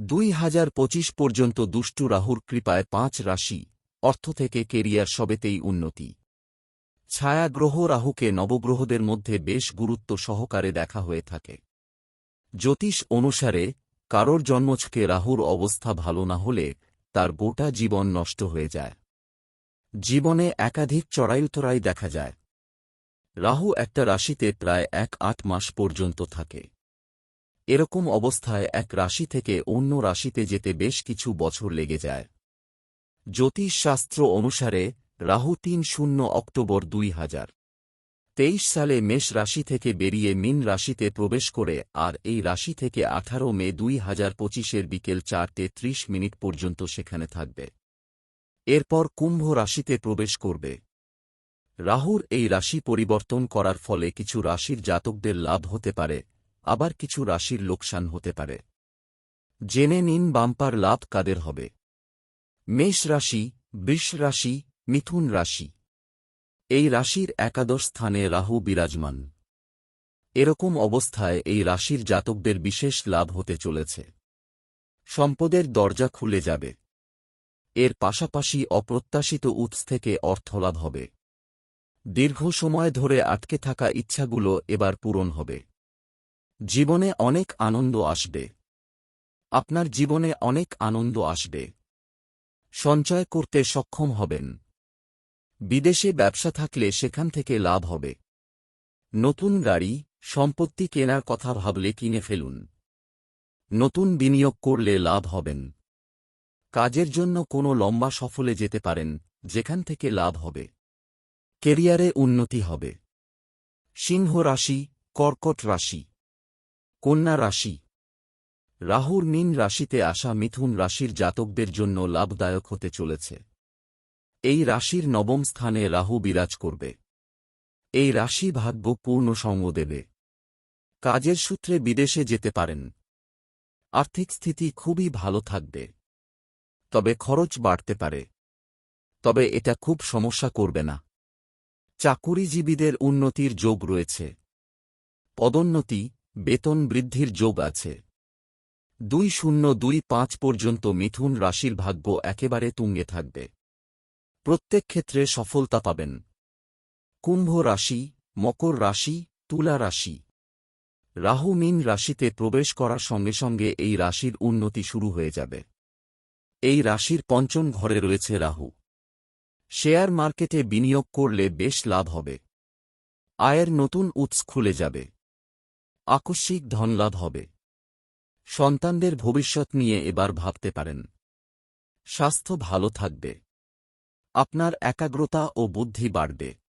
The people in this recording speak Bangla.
দুই হাজার পঁচিশ পর্যন্ত দুষ্টু রাহুর কৃপায় পাঁচ রাশি, অর্থ থেকে কেরিয়ার সবেতেই উন্নতি। ছায়াগ্রহ রাহুকে নবগ্রহদের মধ্যে বেশ গুরুত্ব সহকারে দেখা হয়ে থাকে। জ্যোতিষ অনুসারে, কারোর জন্মছকে রাহুর অবস্থা ভালো না হলে তার গোটা জীবন নষ্ট হয়ে যায়। জীবনে একাধিক চড়াইউতরাই দেখা যায়। রাহু একটা রাশিতে প্রায় এক আট মাস পর্যন্ত থাকে। এরকম অবস্থায় এক রাশি থেকে অন্য রাশিতে যেতে বেশ কিছু বছর লেগে যায়। জ্যোতিষশাস্ত্র অনুসারে, রাহু তিন শূন্য অক্টোবর দুই হাজার। তেইশ সালে মেষ রাশি থেকে বেরিয়ে মিন রাশিতে প্রবেশ করে, আর এই রাশি থেকে আঠারো মে দুই হাজার পঁচিশের বিকেল চারটে ত্রিশ মিনিট পর্যন্ত সেখানে থাকবে। এরপর কুম্ভ রাশিতে প্রবেশ করবে। রাহুর এই রাশি পরিবর্তন করার ফলে কিছু রাশির জাতকদের লাভ হতে পারে আবার কিছু রাশির লোকসান হতে পারে। জেনে নিন বাম্পার লাভ কাদের হবে। মেষ রাশি, বৃষ রাশি, মিথুন রাশি। এই রাশির একাদশ স্থানে রাহু বিরাজমান। এরকম অবস্থায় এই রাশির জাতকদের বিশেষ লাভ হতে চলেছে। সম্পদের দরজা খুলে যাবে। এর পাশাপাশি অপ্রত্যাশিত উৎস থেকে অর্থলাভ হবে। দীর্ঘ সময় ধরে আটকে থাকা ইচ্ছাগুলো এবার পূরণ হবে। জীবনে অনেক আনন্দ আসবে। আপনার জীবনে অনেক আনন্দ আসবে। সঞ্চয় করতে সক্ষম হবেন। বিদেশে ব্যবসা থাকলে সেখান থেকে লাভ হবে। নতুন গাড়ি, সম্পত্তি কেনার কথা ভাবলে কিনে ফেলুন। নতুন বিনিয়োগ করলে লাভ হবেন। কাজের জন্য কোনো লম্বা সফলে যেতে পারেন, যেখান থেকে লাভ হবে। কেরিয়ারে উন্নতি হবে। সিংহ রাশি, কর্কট রাশি। কন্যা রাশি। রাহুর মিন রাশিতে আসা মিথুন রাশির জাতকদের জন্য লাভদায়ক হতে চলেছে। এই রাশির নবম স্থানে রাহু বিরাজ করবে। এই রাশি ভাগ্য পূর্ণ সঙ্গ দেবে। কাজের সূত্রে বিদেশে যেতে পারেন। আর্থিক স্থিতি খুবই ভালো থাকবে। তবে খরচ বাড়তে পারে। তবে এটা খুব সমস্যা করবে না। চাকুরিজীবীদের উন্নতির যোগ রয়েছে। পদোন্নতি বেতন বৃদ্ধির যোগ আছে। দুই শূন্য দুই পাঁচ পর্যন্ত মিথুন রাশির ভাগ্য একেবারে তুঙ্গে থাকবে। প্রত্যেক ক্ষেত্রে সফলতা পাবেন। কুম্ভ রাশি, মকর রাশি, তুলা রাশি। রাহু মিন রাশিতে প্রবেশ করার সঙ্গে সঙ্গে এই রাশির উন্নতি শুরু হয়ে যাবে। এই রাশির পঞ্চম ঘরে রয়েছে রাহু। শেয়ার মার্কেটে বিনিয়োগ করলে বেশ লাভ হবে। আয়ের নতুন উৎস খুলে যাবে। আকস্মিক ধনলাভ হবে। সন্তানদের ভবিষ্যৎ নিয়ে এবার ভাবতে পারেন। স্বাস্থ্য ভালো থাকবে। আপনার একাগ্রতা ও বুদ্ধি বাড়বে।